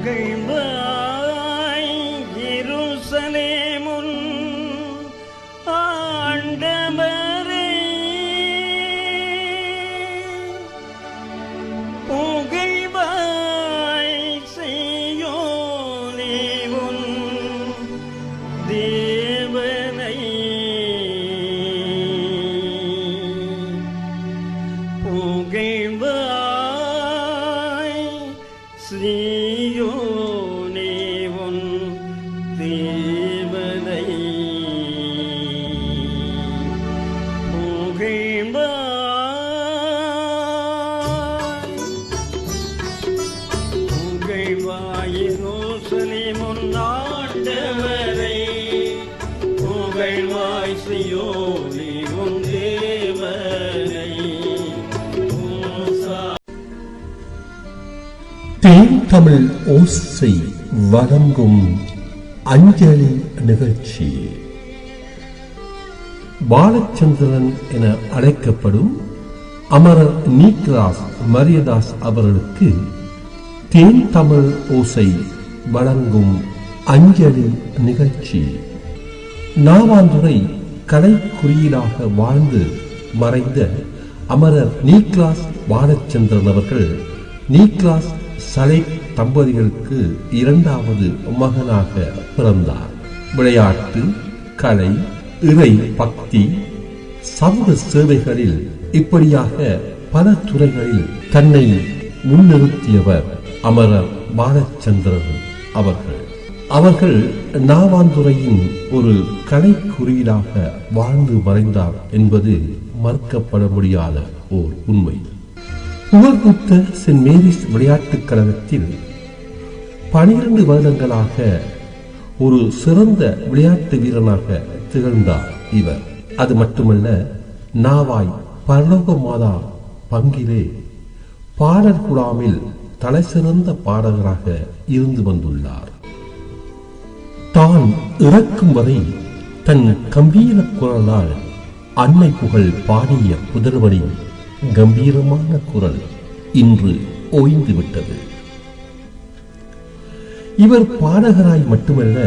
புகழ்வாய் முன்னாண்டவரை புகழ்வாய் உன் தேவனை தேன் தமிழ் ஓசை வழங்கும் அஞ்சலி நிகழ்ச்சி. பாலச்சந்திரன் என அழைக்கப்படும் அமரர் நீக்ராஸ் மரியதாஸ் அவர்களுக்கு தேன் தமிழ் ஓசை வழங்கும் அஞ்சலி நிகழ்ச்சி. நாவாந்துறை கலை குறியீடாக வாழ்ந்து மறைந்த அமரர் நீக்லாஸ் பாலச்சந்திரன் அவர்கள் நீக்லாஸ் சலை தம்பதிகளுக்கு இரண்டாவது மகனாக பிறந்தார். விளையாட்டு கலை இறை பக்தி சமூக சேவைகளில் இப்படியாக பல துறைகளில் தன்னை முன்னிறுத்தியவர். அமரர் பாலச்சந்திரன் அவர்கள். அவர்கள் நாவாந்துறையின் ஒரு கலை குறியீடாக வாழ்ந்து மறைந்தார் என்பது மறுக்கப்பட முடியாத ஓர் உண்மை. புகழ்புத்த சென்ட் மேரிஸ் விளையாட்டுக் கழகத்தில் பனிரெண்டு வருடங்களாக ஒரு சிறந்த விளையாட்டு வீரனாக திகழ்ந்தார் இவர். அது மட்டுமல்ல நாவாய் பரலோக மாதா பங்கிலே பாடல் குழாமில் தலைசிறந்த பாடகராக இருந்து வந்துள்ளார். தான் இறக்கும் வரை தன் கம்பீர குரலால் அன்னை புகழ் பாடிய புதல்வரின் கம்பீரமான குரல் இன்று ஓய்ந்து விட்டது. இவர் பாடகராய் மட்டுமல்ல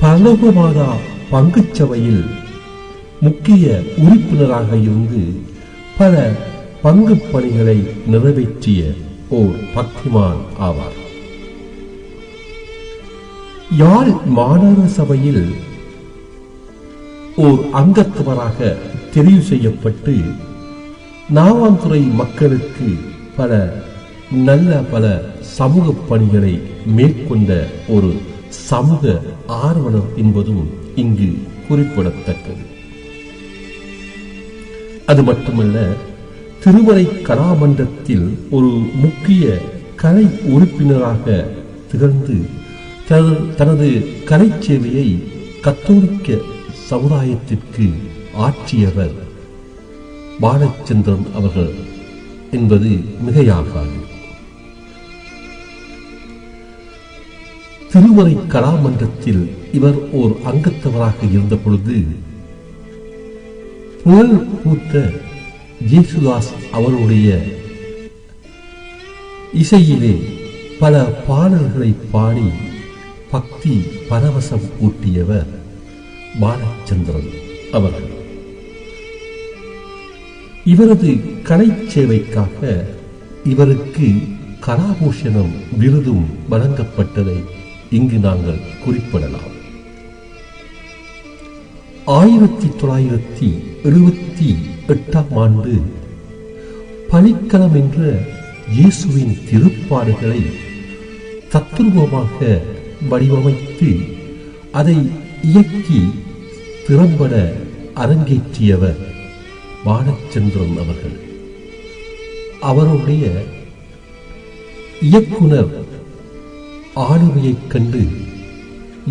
பரலோகமாதா பங்குச்சபையில் முக்கிய உறுப்பினராக இருந்து பல பங்கு பணிகளை நிறைவேற்றிய ஓர் பக்திமான் ஆவார். யாழ் மாநகர சபையில் ஓர் அங்கத்துவராக தெரிவு செய்யப்பட்டு நாவாந்துறை மக்களுக்கு பல நல்ல பல சமூக பணிகளை மேற்கொண்ட ஒரு சமூக ஆர்வலர் என்பதும் இங்கு குறிப்பிடத்தக்கது. அது மட்டுமல்ல திருமறை கலாமன்றத்தில் ஒரு முக்கிய கலை உறுப்பினராக திகழ்ந்து தனது தனது கலைச் சேவையை கத்தோலிக்க சமுதாயத்திற்கு ஆற்றியவர் பாலச்சந்திரன் அவர்கள் என்பது மிகையாகாது. திருமறை கலாமன்றத்தில் இவர் ஓர் அங்கத்தவராக இருந்த பொழுது புகழ் பூத்த ஜேசுதாஸ் அவருடைய இசையிலே பல பாடல்களை பாடி பக்தி பரவசம் ஊட்டியவர் பாலச்சந்திரன் அவர்கள். இவரது கலை சேவைக்காக இவருக்கு கலாபூஷணம் விருதும் வழங்கப்பட்டதை இங்கு நாங்கள் குறிப்பிடலாம். ஆயிரத்தி தொள்ளாயிரத்தி எழுபத்தி எட்டாம் ஆண்டு பனிக்களம் என்ற இயேசுவின் திருப்பாடுகளை தத்துருவமாக வடிவமைத்து அதை இயக்கி திறம்பட அரங்கேற்றியவர் பாலச்சந்திரன் அவர்கள். அவருடைய இயக்குனர் ஆளுமையைக் கண்டு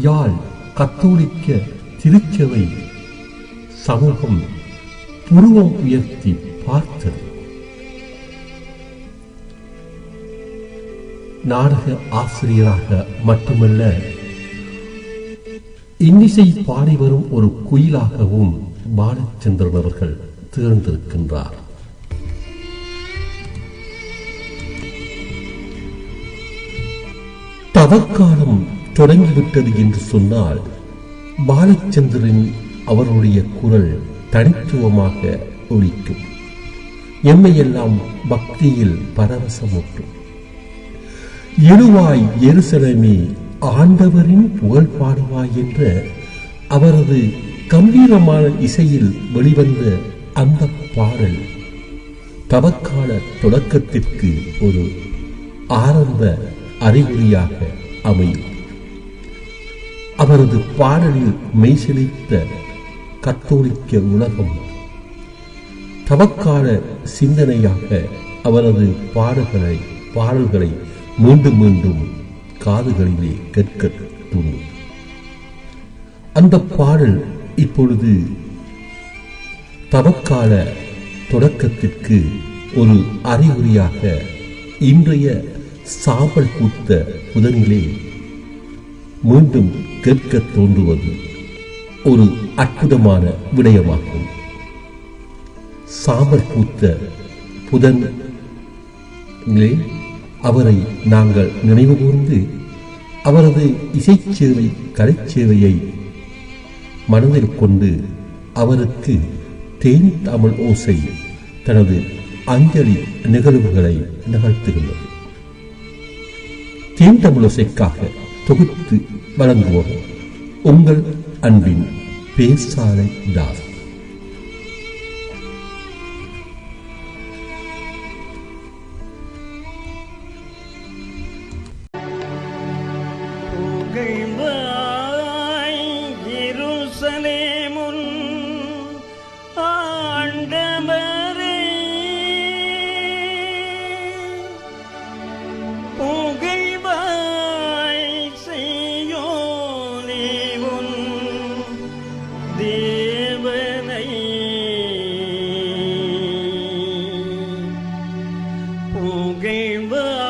யாழ் கத்தோலிக்க திருச்சபை சமூகம் புருவம் உயர்த்தி பார்த்தது. நாடக ஆசிரியராக மட்டுமல்ல இன்னிசை பாடி வரும் ஒரு குயிலாகவும் பாலச்சந்திரன் அவர்கள் தேர்ந்திருக்கின்றார் தவக்காலம் தொடங்கிவிட்டது என்று சொன்னால் பாலச்சந்திரன் அவருடைய குரல் தனித்துவமாக ஒழிக்கும். எம்மையெல்லாம் பக்தியில் பரவசமூட்டும். எழுவாய் எருசலமே ஆண்டவரின் புகழ் பாடுவாய் என்ற அவரது கம்பீரமான இசையில் வெளிவந்த அந்த பாடல் தவக்கால தொடக்கத்திற்கு ஒரு ஆரம்ப அறிகுறியாக அமையும். அவரது பாடலில் மெய்சிலித்த கத்தோலிக்க உலகம். தவக்கால சிந்தனையாக அவரது பாடல்களை பாடல்களை மீண்டும் மீண்டும் காதுகளிலே கேட்க தூண்டும் அந்த பாடல் இப்பொழுது தவக்கால தொடக்கத்திற்கு ஒரு அறிகுறியாக இன்றைய சாம்பல் பூத்த புதனிலே மீண்டும் கேட்க தோன்றுவது. ஒரு அற்புதமான விடயமாகும். சாம்பல் பூத்த புதன் அவரை நாங்கள் நினைவு கூர்ந்து அவரது இசைச்சேவை கலைச்சேவையை மனதில் கொண்டு அவருக்கு தேனி தமிழ் ஓசை தனது அஞ்சலி நிகழ்வுகளை நிகழ்த்துகின்றது. தேன் தமிழ் ஓசைக்காக தொகுத்து வழங்குவோம். உங்கள் அன்பின் பேசாலை தாஸ் புகழ்வாய் இருசலே புகழ்வாய்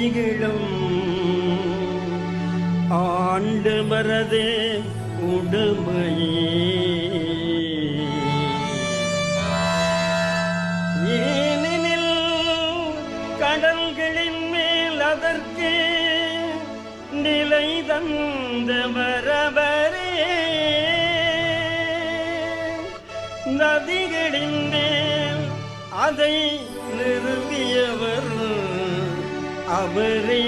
குடிகளும் ஆண்டவரது உடுமையே. ஏனெனில் கடல்களின் மேல் அதற்கு நிலை தந்த தந்தவரவரே நதிகளின் மேல் அதை அவரே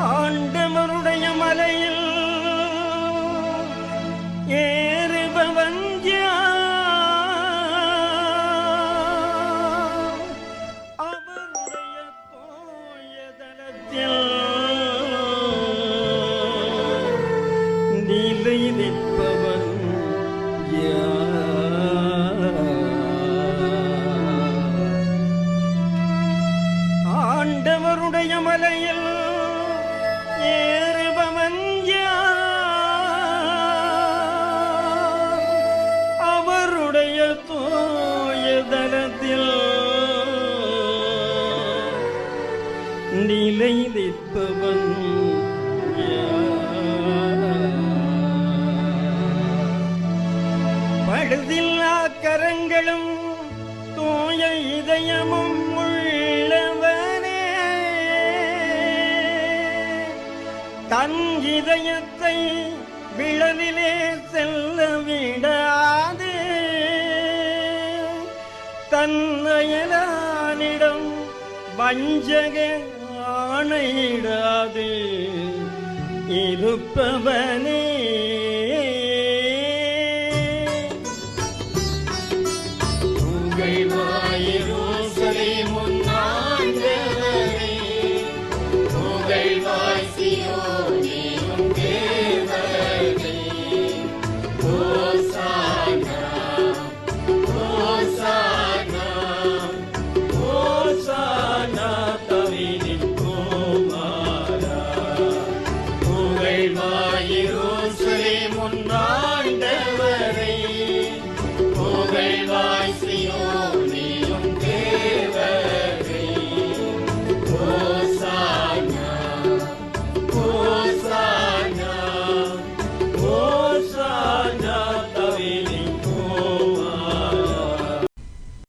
ஆண்டவருடைய மலையில் ஏறுபவன் அவருடைய தூயதளத்தில் நிலை நிற்ப நிலை நிற்பவன் கரங்களும் தூய இதயமும் உள்ளவனே. தன் இதயத்தை விழலிலே செல்ல விடாது. தன் அயலானிடம் வஞ்சக ஆணையிடாது இருப்பவனே. புகை வாயிரோ சலை முன் Amen.